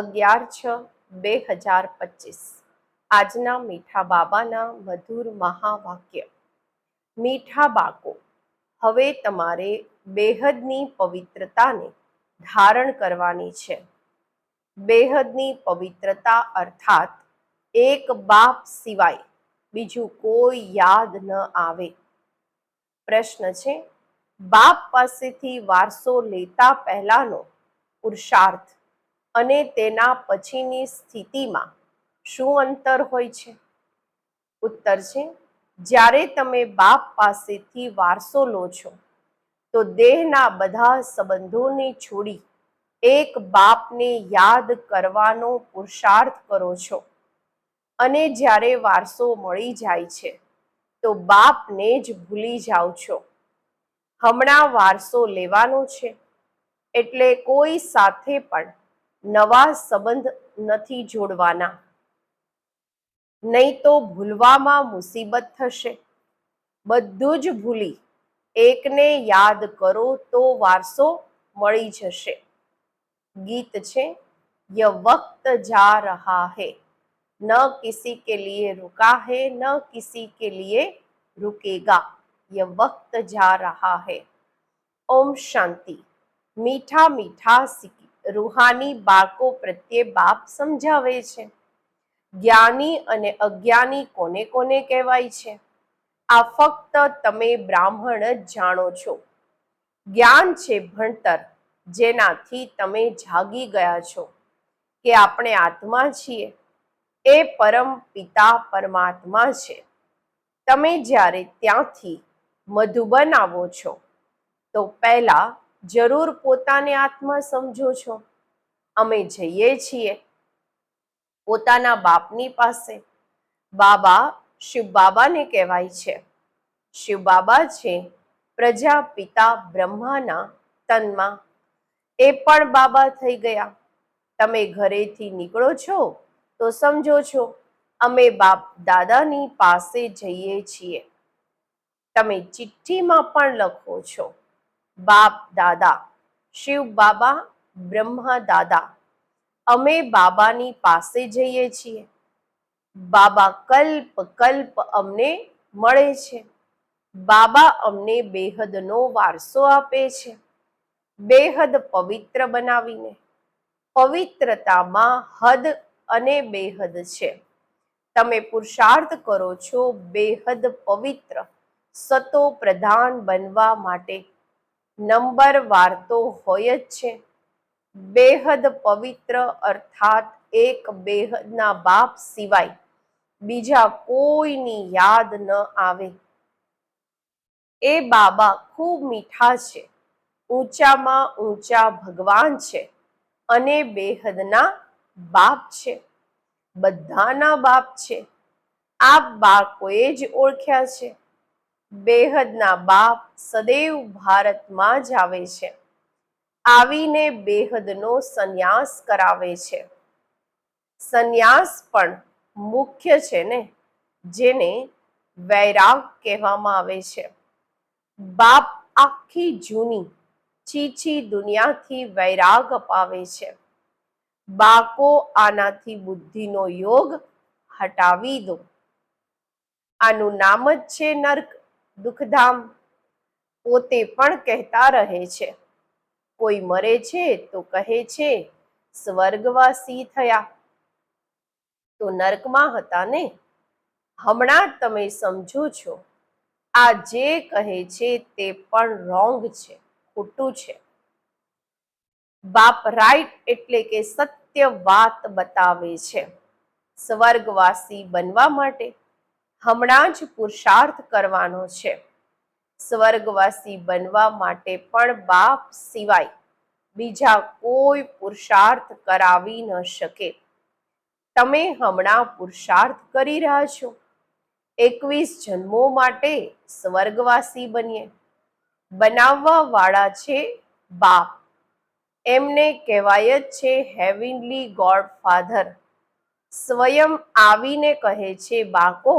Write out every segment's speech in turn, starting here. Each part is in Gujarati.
અગિયાર છ, બે હજાર પચીસ. આજના મીઠા બાબાના મધુર મહાવાક્ય. મીઠા બાકો હવે તમારે બેહદની પવિત્રતાને ધારણ કરવાની છે. બેહદની પવિત્રતા અર્થાત એક બાપ સિવાય બીજું કોઈ યાદ ન આવે. પ્રશ્ન છે, બાપ પાસેથી વારસો લેતા પહેલાનો પુરુષાર્થ અને તેના પછીની સ્થિતિમાં શું અંતર હોય છે? ઉત્તર છે, જ્યારે તમે બાપ પાસેથી વારસો લો છો, તો દેહના બધા સંબંધોને છોડી એક બાપને યાદ કરવાનો પુરુષાર્થ કરો છો. અને જ્યારે વારસો મળી જાય છે, તો બાપને જ ભૂલી જાઓ છો. હમણાં વારસો લેવાનો છે, એટલે કોઈ સાથે પણ નવા સંબંધ નથી જોડવાના. નહીં તો ભૂલવામાં મુસીબત થશે. બધું જ ભૂલી એકને યાદ કરો તો વારસો મળી જશે. ગીત છે, ય વક્ત જા રહા હે. ન કિસી કે લીએ રુકા હે, ન કિસી કે લીએ રુકેગા. ય વક્ત જા રહા હે. ઓમ શાંતિ. મીઠા મીઠા રૂહાની બાળકો પ્રત્યે બાપ સમજાવે છે. જ્ઞાની અને અજ્ઞાની કોને કોને કહેવાય છે? આ ફક્ત તમે બ્રાહ્મણ જ જાણો છો. જ્ઞાન છે ભણતર, જેનાથી તમે જાગી ગયા છો કે આપણે આત્મા છીએ. એ પરમ પિતા પરમાત્મા છે. તમે જ્યારે ત્યાંથી મધુબન આવો છો, તો પહેલા જરૂર પોતાને આત્મા સમજો છો. અમે જઈએ છીએ પોતાના બાપની પાસે. બાબા શિવ બાબાને કહેવાય છે. શિવ બાબા છે પ્રજા પિતા બ્રહ્માના તનમાં. એ પણ બાબા થઈ ગયા. તમે ઘરેથી નીકળો છો તો સમજો છો, અમે બાપ દાદાની પાસે જઈએ છીએ. તમે ચિઠ્ઠીમાં પણ લખો છો. બાપ દાદા. શિવ બાબા, બ્રહ્મા દાદા. અમે બાબાની પાસે જઈએ છીએ. બાબા કલ્પ કલ્પ અમને મળે છે. બાબા અમને બેહદનો વારસો આપે છે. બેહદ પવિત્ર બનાવીને. પવિત્રતામાં હદ અને બેહદ છે. તમે પુરુષાર્થ કરો છો બેહદ પવિત્ર. સતો પ્રધાન બનવા માટે નંબર વાર તો હોય જ છે. બેહદ પવિત્ર અર્થાત એક બેહદના બાપ સિવાય બીજા કોઈની યાદ ન આવે. એ બાબા ખૂબ મીઠા છે. ઊંચામાં ઊંચા ભગવાન છે અને બેહદના બાપ છે. બધાના બાપ છે. આ બાળકોએ જ ઓળખ્યા છે. બેહદના બાપ સદૈવ ભારતમાં જ આવે છે. આવીને બેહદનો સંન્યાસ કરાવે છે. સંન્યાસ પણ મુખ્ય છે ને, જેને વૈરાગ કહેવામાં આવે છે. બાપ આખી જૂની ચીચી દુનિયાથી વૈરાગ અપાવે છે. બાકો આનાથી બુદ્ધિનો યોગ હટાવી દો. આનું નામ જ છે નર્ક. દુઃખધામ પોતે પણ કહેતા રહે છે. કોઈ મરે છે તો કહે છે, સ્વર્ગવાસી થયા. તો નર્કમાં હતા ને? હમણાં તમે સમજો છો, આ જે કહે છે તે પણ રોંગ છે, ખોટું છે. બાપ રાઈટ એટલે કે સત્ય વાત બતાવે છે, સ્વર્ગવાસી બનવા માટે. હમણાં જ પુરુષાર્થ કરવાનો છે. સ્વર્ગવાસી બનવા માટે પણ બાપ સિવાય બીજા કોઈ પુરુષાર્થ કરાવી ન શકે. તમે હમણાં પુરુષાર્થ કરી રહ્યા છો. એકવીસ જન્મો માટે સ્વર્ગવાસી બનીએ. બનાવવા વાળા છે બાપ. એમને કહેવાય જ છે હેવિનલી ગોડ ફાધર સ્વયં આવીને કહે છે બાકો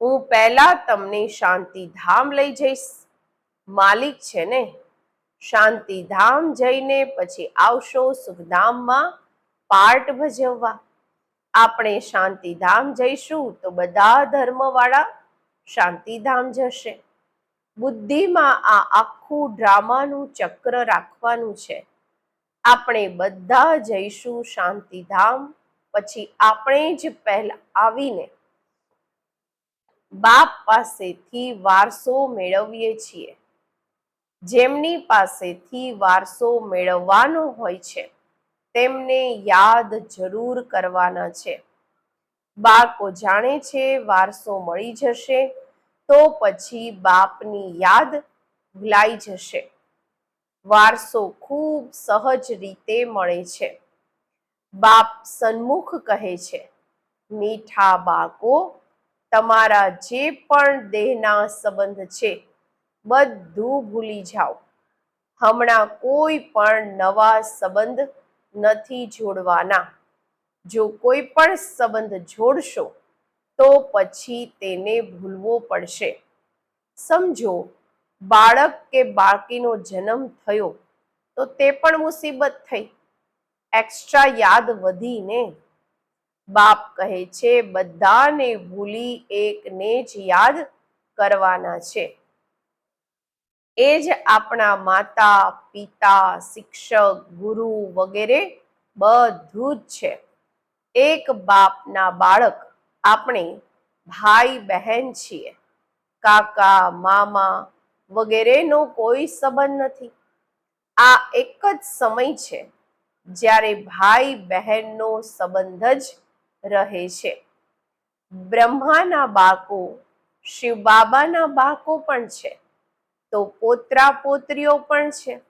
હું પહેલા તમને શાંતિધામ લઈ જઈશ. માલિક છે ને? શાંતિધામ જઈને પછી આવશો સુખધામમાં પાર્ટ ભજવવા. આપણે શાંતિધામ જઈશું તો બધા ધર્મવાળા શાંતિધામ જશે. બુદ્ધિમાં આ આખું ડ્રામાનું ચક્ર રાખવાનું છે. આપણે બધા જઈશું શાંતિધામ, પછી આપણે જ પહેલા આવીને બાપ પાસેથી વારસો મેળવીએ છીએ. જેમની પાસેથી વારસો મેળવવાનો હોય છે, તેમને યાદ જરૂર કરવાના છે. બાળકો જાણે છે વારસો મળી જશે, તો પછી બાપની યાદ ભૂલાઈ જશે. વારસો ખૂબ સહજ રીતે મળે છે. બાપ સન્મુખ કહે છે, મીઠા બાળકો તમારા જે પણ દેહના સંબંધ છે, બધું ભૂલી જાઓ. હમણાં કોઈ પણ નવા સંબંધ નથી જોડવાના. જો કોઈ પણ સંબંધ જોડશો, તો પછી તેને ભૂલવો પડશે. સમજો, બાળક કે બાળકીનો જન્મ થયો, તો તે પણ મુસીબત થઈ. એક્સ્ટ્રા યાદ વધીને બાપ કહે છે, બધાને ભૂલી એકને જ યાદ કરવાના છે. એ જ આપણા માતા, પિતા, શિક્ષક, ગુરુ વગેરે બધું જ છે. એક બાપના બાળક આપણે ભાઈ બહેન છીએ. કાકા, મામા વગેરેનો કોઈ સંબંધ નથી. આ એક જ સમય છે જ્યારે ભાઈ બહેનનો સંબંધ જ રહે છે. બ્રહ્માના બાકો, શિવ બાબાના બાકો પણ છે. તો પોતરા પોતરીઓ પણ છે.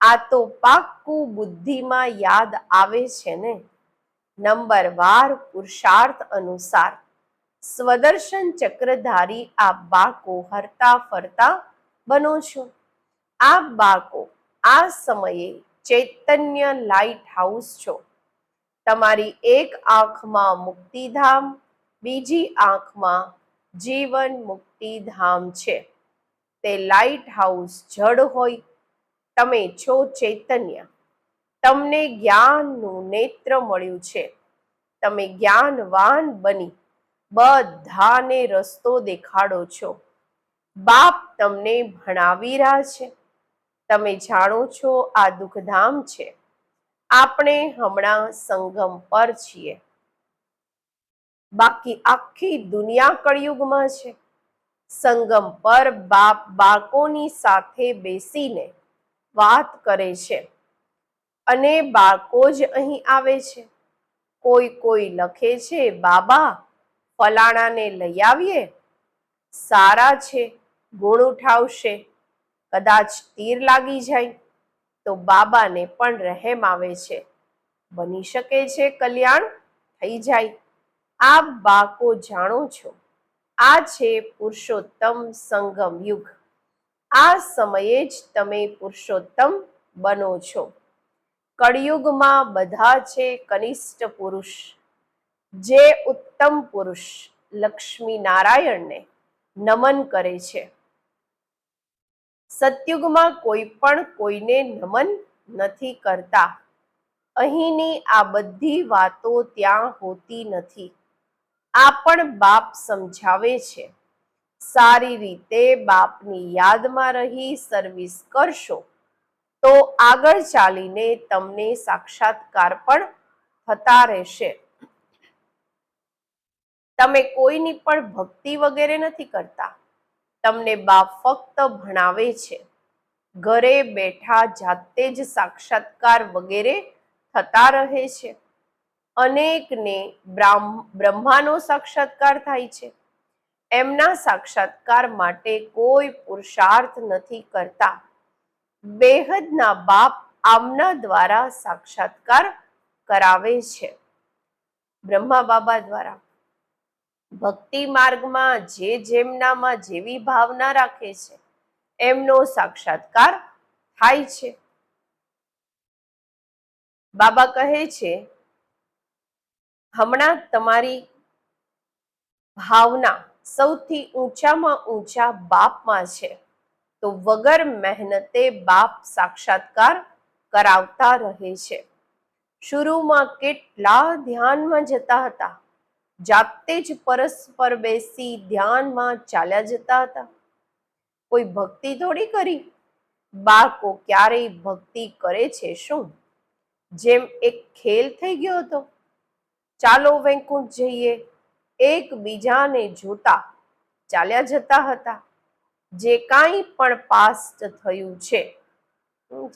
આ તો પાક્કું બુદ્ધિમાં યાદ આવે છે ને? નંબર વાર પુરુષાર્થ અનુસાર. સ્વદર્શન ચક્રધારી આ બાકો હરતા ફરતા બનો છો. આ બાકો આ સમયે ચૈતન્ય લાઇટ હાઉસ છો. તમારી એક આંખમાં મુક્તિધામ, બીજી આંખમાં જીવન મુક્તિધામ છે. તે લાઇટ હાઉસ જડ હોય, તમે છો ચૈતન્ય. તમને જ્ઞાનનું નેત્ર મળ્યું છે. તમે જ્ઞાનવાન બની, બધાને રસ્તો દેખાડો છો. બાપ તમને ભણાવી રહ્યા છે. તમે જાણો છો આ દુઃખધામ છે. આપણે હમણાં સંગમ પર છીએ. બાકી આખી દુનિયા કળિયુગમાં છે. સંગમ પર બાપ બાળકોની સાથે બેસીને વાત કરે છે. અને બાળકો જ અહીં આવે છે. કોઈ કોઈ લખે છે, બાબા, ફલાણાને લઈ આવીએ. સારા છે, ગુણ ઉઠાવશે. કદાચ તીર લાગી જાય. તો બાબાને પણ રહેમ આવે છે. બની શકે છે કલ્યાણ? થઈ જાય. આ બાકો જાણો છો. આ છે પુરુષોત્તમ સંગમ યુગ. આ સમયે જ તમે પુરુષોત્તમ બનો છો. કળિયુગમાં બધા છે કનિષ્ઠ પુરુષ. જે ઉત્તમ પુરુષ લક્ષ્મી નારાયણને નમન કરે છે. સતયુગમાં કોઈ પણ કોઈને નમન નથી કરતા. અહીંની આ બધી વાતો ત્યાં હોતી નથી. આ પણ બાપ સમજાવે છે. સારી રીતે બાપની યાદમાં રહી સર્વિસ કરશો, તો આગળ ચાલીને તમને સાક્ષાત્કાર પણ થતા રહેશે. તમે કોઈની પણ ભક્તિ વગેરે નથી કરતા. તમને બાપ ફક્ત ભણાવે છે. ઘરે બેઠા જાતે જ સાક્ષાત્કાર વગેરે થતા રહે છે. અનેકને બ્રહ્માનો સાક્ષાત્કાર થાય છે. એમના સાક્ષાત્કાર માટે કોઈ પુરુષાર્થ નથી કરતા. બેહદના બાપ આમના દ્વારા સાક્ષાત્કાર કરાવે છે. બ્રહ્મા બાબા દ્વારા ભક્તિ માર્ગમાં જે જેમનામાં જેવી ભાવના રાખે છે, એમનો સાક્ષાત્કાર થાય છે. બાબા કહે છે, હમણાં તમારી ભાવના સૌથી ઊંચામાં ઊંચા બાપમાં છે, તો વગર મહેનતે બાપ સાક્ષાત્કાર કરાવતા રહે છે. શરૂમાં કેટલા ધ્યાનમાં જતા હતા. જાતે જ પરસ્પર બેસી ધ્યાનમાં ચાલ્યા જતા હતા. કોઈ ભક્તિ થોડી કરી? બાળકો ક્યારેય ભક્તિ કરે છે શું? જેમ એક ખેલ થઈ ગયો હતો. ચાલો વૈકુંઠ જઈએ. એકબીજાને જોતા ચાલ્યા જતા હતા. જે કાંઈ પણ પાસ્ટ થયું છે,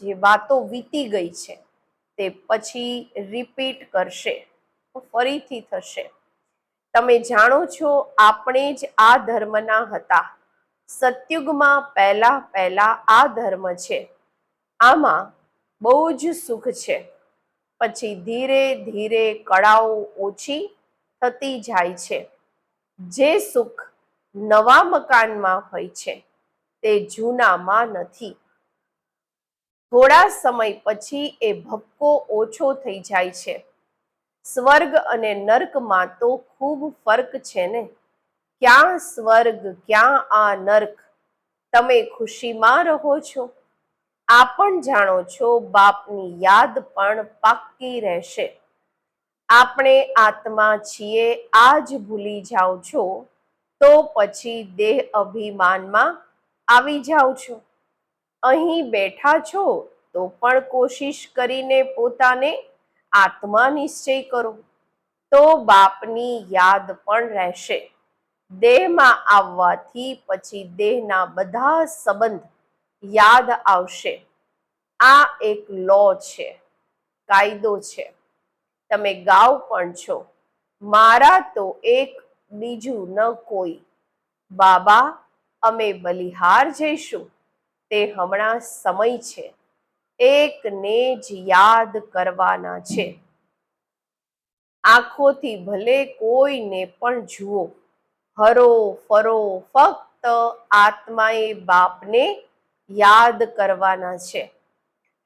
જે વાતો વીતી ગઈ છે, તે પછી રિપીટ કરશે. ફરીથી થશે. તમે જાણો છો આપણે જ આ ધર્મના હતા. સતયુગમાં પહેલા પહેલા આ ધર્મ છે. આમાં બહુ જ સુખ છે. પછી ધીરે ધીરે કળાઓ ઓછી થતી જાય છે. જે સુખ નવા મકાનમાં હોય છે, તે જૂનામાં નથી. થોડા સમય પછી એ ભપકો ઓછો થઈ જાય છે. સ્વર્ગ અને નર્કમાં તો ખૂબ ફરક છે ને? ક્યાં સ્વર્ગ, ક્યાં આ નર્ક? તમે ખુશીમાં રહો છો? આ પણ જાણો છો, બાપની યાદ પણ પાક્કી રહેશે. આપણે આત્મા છીએ, આ જ ભૂલી જાઓ છો, તો પછી દેહ અભિમાનમાં આવી જાઓ છો. અહીં બેઠા છો, તો પણ કોશિશ કરીને પોતાને આત્મા નિશ્ચય કરો, તો બાપની યાદ પણ રહેશે. દેહમાં આવવાથી પછી દેહના બધા સંબંધ યાદ આવશે. આ એક લો છે, કાયદો છે. તમે ગાવ પણ છો. મારા તો એક બીજું ન કોઈ. બાબા, અમે બલિહાર જઈશું. તે હમણાં સમય છે. એકને જ યાદ કરવાના છે. આંખોથી ભલે કોઈને પણ જુઓ, હરો ફરો ફક્ત આત્માએ બાપને યાદ કરવાના છે.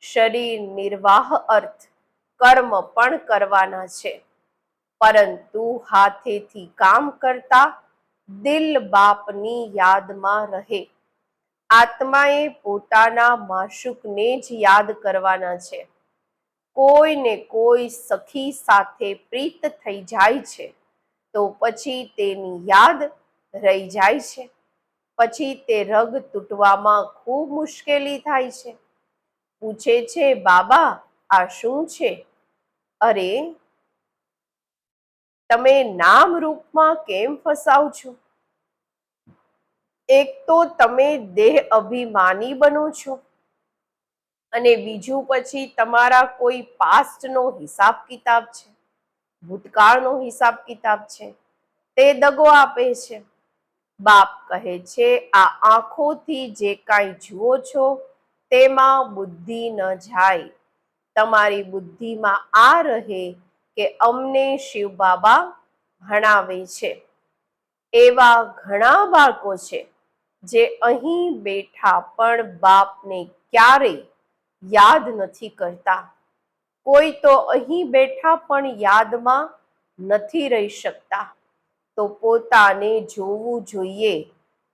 શરીર નિર્વાહ અર્થ કર્મ પણ કરવાના છે. પરંતુ હાથેથી કામ કરતા દિલ બાપની યાદમાં રહે. આત્માએ પોતાના માશુકને જ યાદ કરવાના છે. કોઈને કોઈ સખી સાથે પ્રીત થઈ જાય છે, તો પછી તેની યાદ રહી જાય છે. પછી તે રગ તૂટવામાં ખૂબ મુશ્કેલી થાય છે. પૂછે છે, બાબા, આ શું છે? અરે, તમે નામ રૂપમાં કેમ ફસાવ છો? એક તો તમે દેહ અભિમાની બનો છો. અને બીજું પછી તમારા કોઈ પાસ્ટનો હિસાબ કિતાબ છે. ભૂતકાળનો હિસાબ કિતાબ છે. તે દગો આપે છે. બાપ કહે છે, આ આંખોથી જે કાંઈ જુઓ છો, તેમાં બુદ્ધિ ન જાય. તમારી બુદ્ધિમાં આ રહે કે અમને શિવ બાબા ભણાવે છે. એવા ઘણા બાળકો છે. જે અહીં બેઠા પણ બાપને ક્યારેય યાદ નથી કરતા. કોઈ તો અહીં બેઠા પણ યાદમાં નથી રહી શકતા. તો પોતાને જોવું જોઈએ.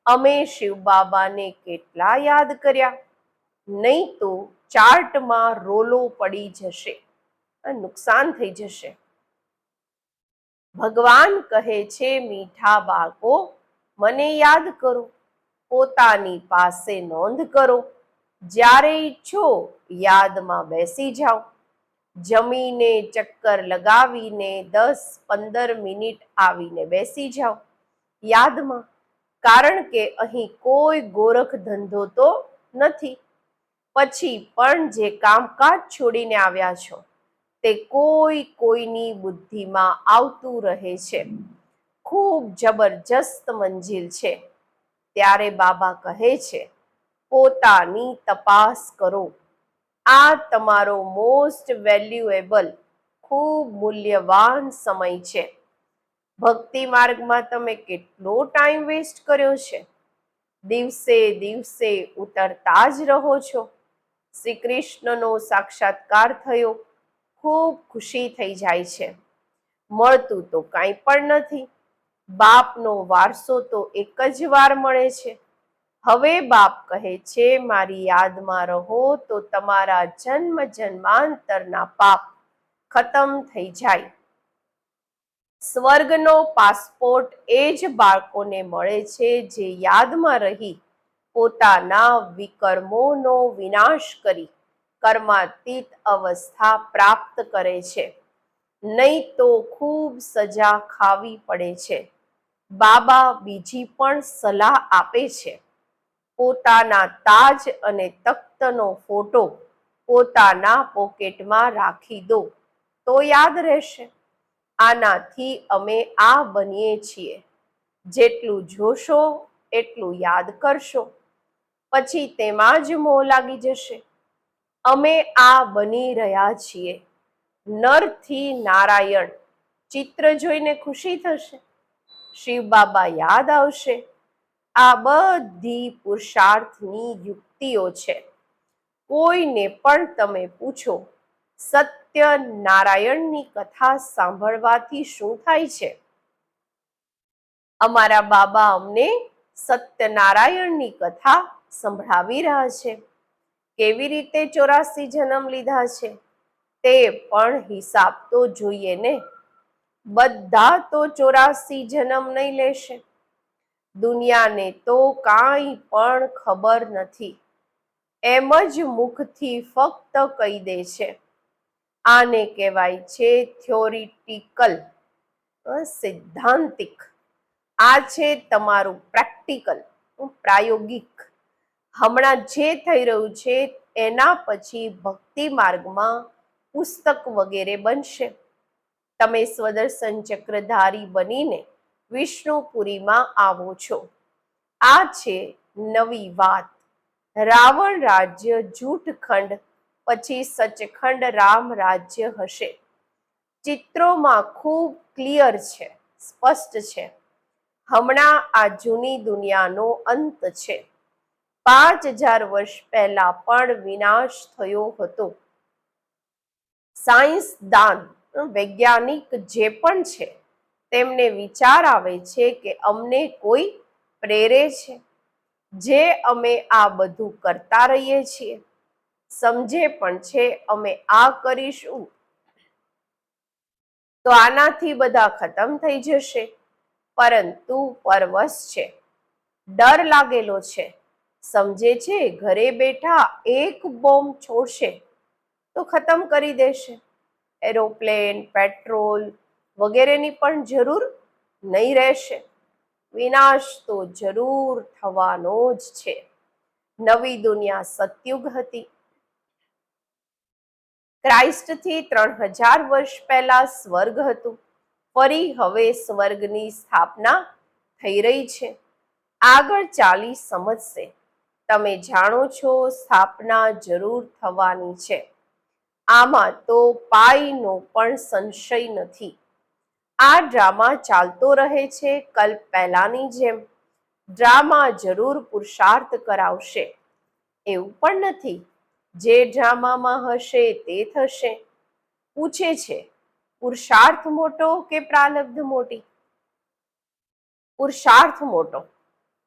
અમે શિવ બાબાને કેટલા યાદ કર્યા? નહીં તો ચાર્ટમાં રોલો પડી જશે નુકસાન થઈ જશે. ભગવાન કહે છે, મીઠા બાળકો, મને યાદ કરો. પોતાની પાસે નોંધ કરો. જ્યારે ઈચ્છો યાદમાં બેસી જાઓ. જમીને ચક્કર લગાવીને દસ પંદર મિનિટ આવીને બેસી જાઓ. યાદમાં, કારણ કે અહીં કોઈ ગોરખ ધંધો તો નથી. પછી પણ જે કામકાજ છોડીને આવ્યા છો, તે કોઈ કોઈની બુદ્ધિમાં આવતું રહે છે. ખૂબ જબરજસ્ત મંજિલ છે. ત્યારે બાબા કહે છે, પોતાની તપાસ કરો. આ તમારો મોસ્ટ વેલ્યુએબલ ખૂબ મૂલ્યવાન સમય છે. ભક્તિ માર્ગમાં તમે કેટલો ટાઈમ વેસ્ટ કર્યો છે? દિવસે દિવસે ઉતરતા જ રહો છો. શ્રી કૃષ્ણનો સાક્ષાત્કાર થયો. ખૂબ ખુશી થઈ જાય છે. મળતું તો કાંઈ પણ નથી. બાપનો વારસો તો એક જ વાર મળે છે. હવે બાપ કહે છે, મારી યાદમાં રહો તો તમારા જન્મ જન્માંતરના પાપ ખતમ થઈ જાય. સ્વર્ગનો પાસપોર્ટ એ જ બાળકોને મળે છે જે યાદમાં રહી પોતાના વિકર્મોનો વિનાશ કરી કર્માતીત અવસ્થા પ્રાપ્ત કરે છે. નહીં તો ખૂબ સજા ખાવી પડે છે. બાબા બીજી પણ સલાહ આપે છે. પોતાના તાજ અને તખ્તનો ફોટો પોતાના પોકેટમાં રાખી દો, તો યાદ રહેશે. આનાથી અમે આ બનીએ છીએ. જેટલું જોશો, એટલું યાદ કરશો. પછી તેમાં જ મોં લાગી જશે. અમે આ બની રહ્યા છીએ. નરથી નારાયણ ચિત્ર જોઈને ખુશી થશે. શિવ બાબા યાદ આવશે. આ બધી પુરુષાર્થની યુક્તિઓ છે. કોઈને પણ તમે પૂછો સત્ય નારાયણની કથા સાંભળવાથી શું થાય છે? અમારા બાબા અમને સત્યનારાયણની કથા સંભળાવી રહ્યા છે. કેવી રીતે ચોરાસી જન્મ લીધા છે? તે પણ હિસાબ તો જોઈએ ને. બધા તો ચોરાસી જન્મ નહીં લેશે. દુનિયાને તો કાંઈ પણ ખબર નથી. એમ જ મુખથી ફક્ત કહી દે છે. આને કહેવાય છે થિયોરિટિકલ સિદ્ધાંતિક. આ છે તમારું પ્રેક્ટિકલ પ્રાયોગિક. હમણાં જે થઈ રહ્યું છે એના પછી ભક્તિ માર્ગમાં પુસ્તક વગેરે બનશે. તમે સ્વદર્શન ચક્રધારી બનીને વિષ્ણુપુરીમાં આવો છો. આ છે નવી વાત. રાવણ રાજ્ય જૂઠખંડ પછી સચખંડ રામ રાજ્ય હશે. ચિત્રોમાં ખૂબ ક્લિયર છે, સ્પષ્ટ છે. હમણાં આ જૂની દુનિયાનો અંત છે. પાંચ હજાર વર્ષ પહેલા પણ વિનાશ થયો હતો. સાયન્સદાન વૈજ્ઞાનિક જે પણ છે, તેમને વિચાર આવે છે કે અમને કોઈ પ્રેરે છે. જે અમે આ બધું કરતા રહીએ છીએ, સમજે પણ છે અમે આ કરીશું. તો આનાથી બધા ખતમ થઈ જશે. પરંતુ પરવશ છે, ડર લાગેલો છે. સમજે છે ઘરે બેઠા એક બોમ્બ છોડશે, તો ખતમ કરી દેશે. એરોપ્લેન, પેટ્રોલ વગેરેની પણ જરૂર નહીં રહેશે. વિનાશ તો જરૂર થવાનો જ છે. નવી દુનિયા સતયુગ હતી. ક્રાઇસ્ટથી ત્રણ હજાર વર્ષ પહેલા સ્વર્ગ હતું. ફરી હવે સ્વર્ગની સ્થાપના થઈ રહી છે. આગળ ચાલી સમજશે. તમે જાણો છો સ્થાપના જરૂર થવાની છે. આમાં તો પાઈનો પણ સંશય નથી. આ ડ્રામા ચાલતો રહે છે કલ્પ પહેલાની જેમ. ડ્રામા જરૂર પુરુષાર્થ કરાવશે. એવું પણ નથી. જે ડ્રામામાં હશે તે થશે. પૂછે છે, પુરુષાર્થ મોટો કે પ્રાલબ્ધ મોટી? પુરુષાર્થ મોટો.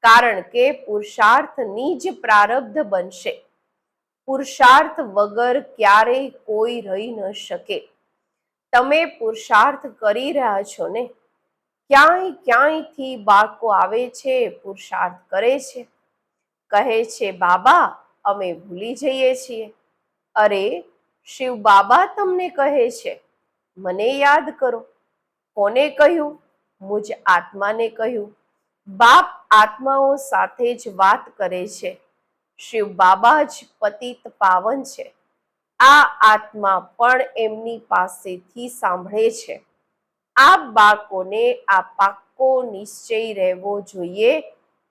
કારણ કે પુરુષાર્થની જ પ્રારબ્ધ બનશે. પુરુષાર્થ વગર ક્યારેય કોઈ રહી ન શકે. તમે પુરુષાર્થ કરી રહ્યા છો ને? ક્યાંય ક્યાંયથી બાળકો આવે છે, પુરુષાર્થ કરે છે? કહે છે, બાબા, અમે ભૂલી જઈએ છીએ. અરે, શિવ બાબા તમને કહે છે, મને યાદ કરો. કોને કહ્યું? મુજ આત્માને કહ્યું. બાપ આત્માઓ સાથે જ વાત કરે છે. શિવ બાબા જ પતિત પાવન છે. આ આત્મા પણ એમની પાસેથી સાંભળે છે. આ બાળકોને આ પાક્કો નિશ્ચય રહેવો જોઈએ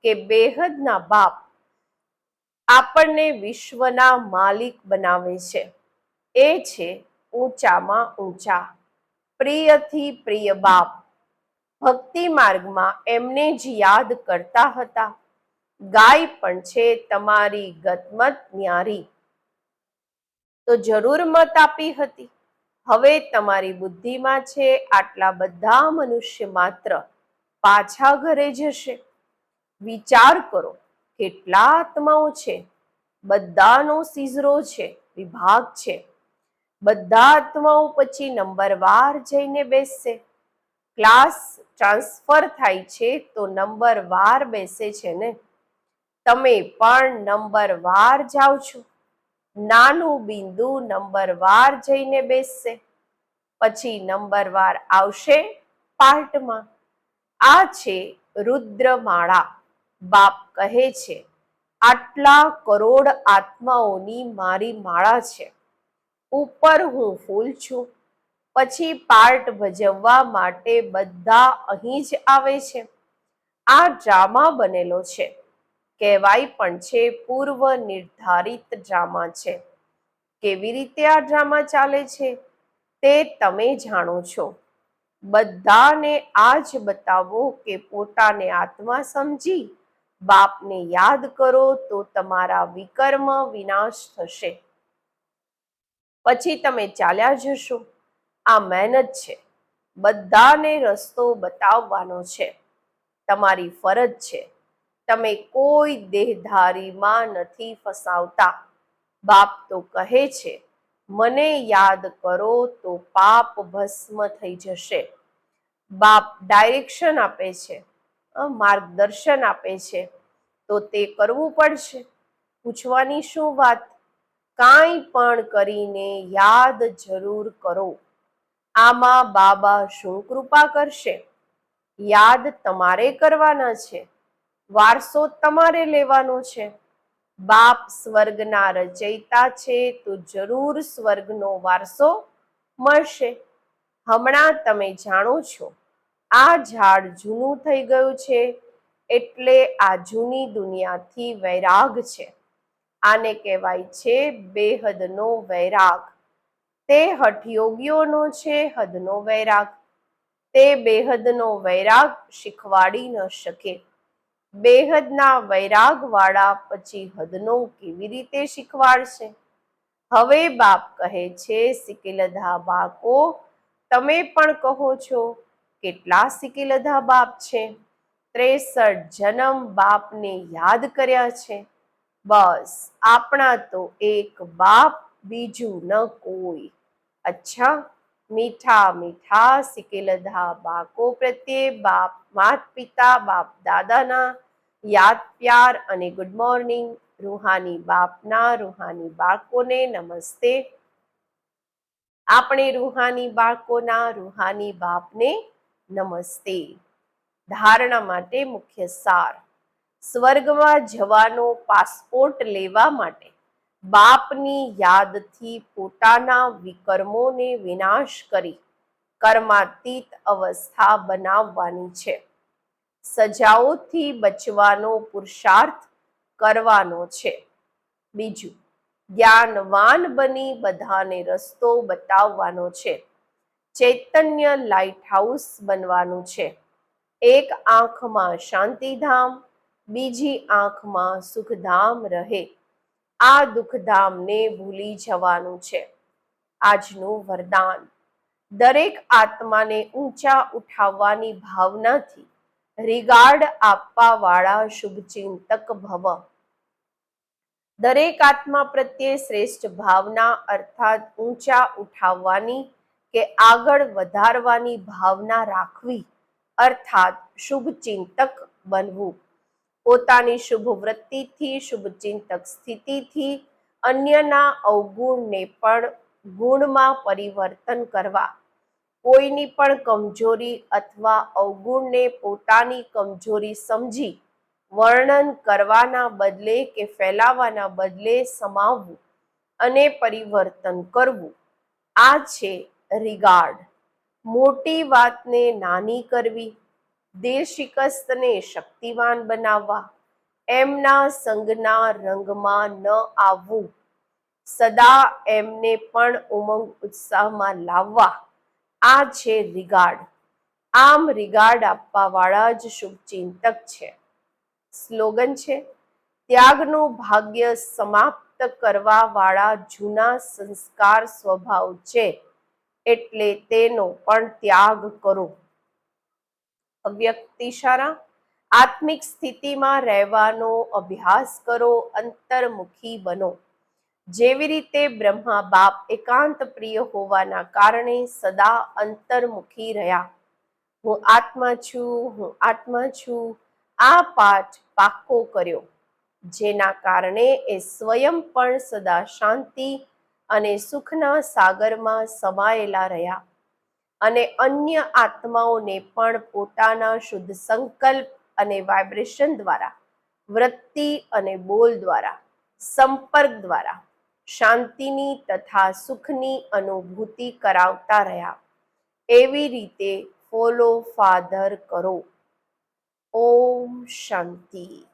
કે બેહદના બાપ આપણને વિશ્વના માલિક બનાવે છે. એ છે ઊંચામાં ઊંચા, પ્રિયથી પ્રિય બાપ. ભક્તિ માર્ગમાં એમને જ યાદ કરતા હતા. ગાય પણ છે તમારી ગતમત ન્યારી. તો જરૂર મત આપી હતી. હવે તમારી બુદ્ધિમાં છે આટલા બધા મનુષ્ય માત્ર પાછા ઘરે જશે. વિચાર કરો, કેટલા આત્માઓ છે? બધાનો સીઝરો છે, વિભાગ છે. બધા આત્માઓ પછી નંબર વાર જઈને બેસશે. ક્લાસ ટ્રાન્સફર થાય છે તો નંબર વાર બેસે છે ને? તમે પણ નંબર વાર જાઓ છો. નાનું બિંદુ નંબર વાર જઈને બેસશે. પછી નંબર વાર આવશે પાર્ટમાં. આ છે રુદ્રમાળા. બાપ કહે છે, આટલા કરોડ આત્માઓની મારી માળા છે. ઉપર હું ફૂલ છું. પછી પાર્ટ ભજવવા માટે બધા અહીં જ આવે છે. આ ડ્રામા બનેલો છે. કહેવાય પણ છે પૂર્વ નિર્ધારિત ડ્રામા છે. કેવી રીતે આ ડ્રામા ચાલે છે? તે તમે જાણો છો. બધાને આ જ બતાવો કે પોતાને આત્મા સમજી, બાપને યાદ કરો તો તમારા વિકર્મ વિનાશ થશે. પછી તમે ચાલ્યા જશો. આ મહેનત છે. બધાને રસ્તો બતાવવાનો છે. તમારી ફરજ છે. તમે કોઈ દેહધારીમાં નથી ફસાવતા. બાપ તો કહે છે, મને યાદ કરો તો પાપ ભસ્મ થઈ જશે. બાપ ડાયરેક્શન આપે છે માર્ગદર્શન આપે છે, તો તે કરવું પડશે. પૂછવાની શું વાત? કાંઈ પણ કરીને યાદ જરૂર કરો. આમાં બાબા શું કૃપા કરશે? યાદ તમારે કરવાના છે. વારસો તમારે લેવાનો છે. બાપ સ્વર્ગના રચયિતા છે, તો જરૂર સ્વર્ગનો વારસો મળશે. હમણાં તમે જાણો છો, આ ઝાડ જૂનું થઈ ગયું છે, એટલે આ જૂની દુનિયાથી વૈરાગ છે. આને કહેવાય છે બેહદનો વૈરાગ. તે હઠયોગીઓનો છે, હદનો વૈરાગ. તે બેહદનો વૈરાગ શીખવાડી ન શકે. બેહદના વૈરાગવાળા પછી હદનો કેવી રીતે શીખવાડશે? હવે બાપ કહે છે, સિકિલધા બાકો તમે પણ કહો છો, કેટલા સિકિલધા બાપ છે? ત્રેસઠ જન્મ બાપને યાદ કર્યા છે. બસ, આપણા તો એક બાપ બીજું ન કોઈ. અચ્છા, મીઠા મીઠા સિકેલધા બાકો પ્રત્યે બાપ માત પિતા બાપ દાદાના યાદ પ્યાર અને ગુડ મોર્નિંગ રૂહાની બાપના, રૂહાની બાળકોને નમસ્તે. આપણે રૂહાની બાળકોના, રૂહાની બાપને નમસ્તે. ધારણા માટે મુખ્ય સાર. સ્વર્ગમાં જવાનો પાસપોર્ટ લેવા માટે. બાપની યાદથી પોતાના વિકર્મોને વિનાશ કરી કર્માતીત અવસ્થા બનાવવાની છે. સજાઓથી બચવાનો પુરુષાર્થ કરવાનો છે. બીજું, જ્ઞાનવાન બની બધાને રસ્તો બતાવવાનો છે. ચૈતન્ય લાઇટ હાઉસ બનવાનું છે. એક આંખમાં શાંતિધામ, બીજી આંખમાં સુખધામ રહે. આ દુઃખધામને ભૂલી જવાનું છે. આજનું વરદાન, દરેક આત્માને ઊંચા ઉઠાવવાની ભાવનાથી રિગાર્ડ આપવા વાળા શુભચિંતક ભવ. દરેક આત્મા પ્રત્યે શ્રેષ્ઠ ભાવના અર્થાત ઊંચા ઉઠાવવાની કે આગળ વધારવાની ભાવના રાખવી અર્થાત શુભચિંતક બનવું. પોતાની શુભ વૃત્તિથી, શુભચિંતક સ્થિતિથી અન્યના અવગુણને પણ ગુણમાં પરિવર્તન કરવા. કોઈની પણ કમજોરી અથવા અવગુણને પોતાની કમજોરી સમજી વર્ણન કરવાના બદલે કે ફેલાવાના બદલે સમાવવું અને પરિવર્તન કરવું. આ છે રિગાર્ડ. મોટી વાતને નાની કરવી દેહ શિકસ્તને શક્તિવાન બનાવવા, એમના સંગના રંગમાં ન આવવું, સદા એમને પણ ઉમંગ ઉત્સાહમાં લાવવા. આ છે રિગાર્ડ. આમ રિગાર્ડ આપવાવાળા જ શુભચિંતક છે. સ્લોગન છે, ત્યાગનું ભાગ્ય સમાપ્ત કરવા વાળા જૂના સંસ્કાર સ્વભાવ છે, એટલે તેનો પણ ત્યાગ કરો. અવ્યક્ત ઇશારા આત્મિક સ્થિતિમાં રહેવાનો અભ્યાસ કરો, અંતર્મુખી બનો. જેવી રીતે બ્રહ્મા બાપ એકાંત પ્રિય હોવાના કારણે સદા અંતર્મુખી રહ્યા. હું આત્મા છું, હું આત્મા છું, આ પાઠ પાક્કો કર્યો. જેના કારણે એ સ્વયં પણ સદા શાંતિ અને સુખના સાગરમાં સમાયેલા રહ્યા. અને અન્ય આત્માઓને પણ પોતાના શુદ્ધ સંકલ્પ અને વાઇબ્રેશન દ્વારા, વૃત્તિ અને બોલ દ્વારા, સંપર્ક દ્વારા શાંતિની તથા સુખની અનુભૂતિ કરાવતા રહ્યા. એવી રીતે ફોલો ફાધર કરો. ઓમ શાંતિ.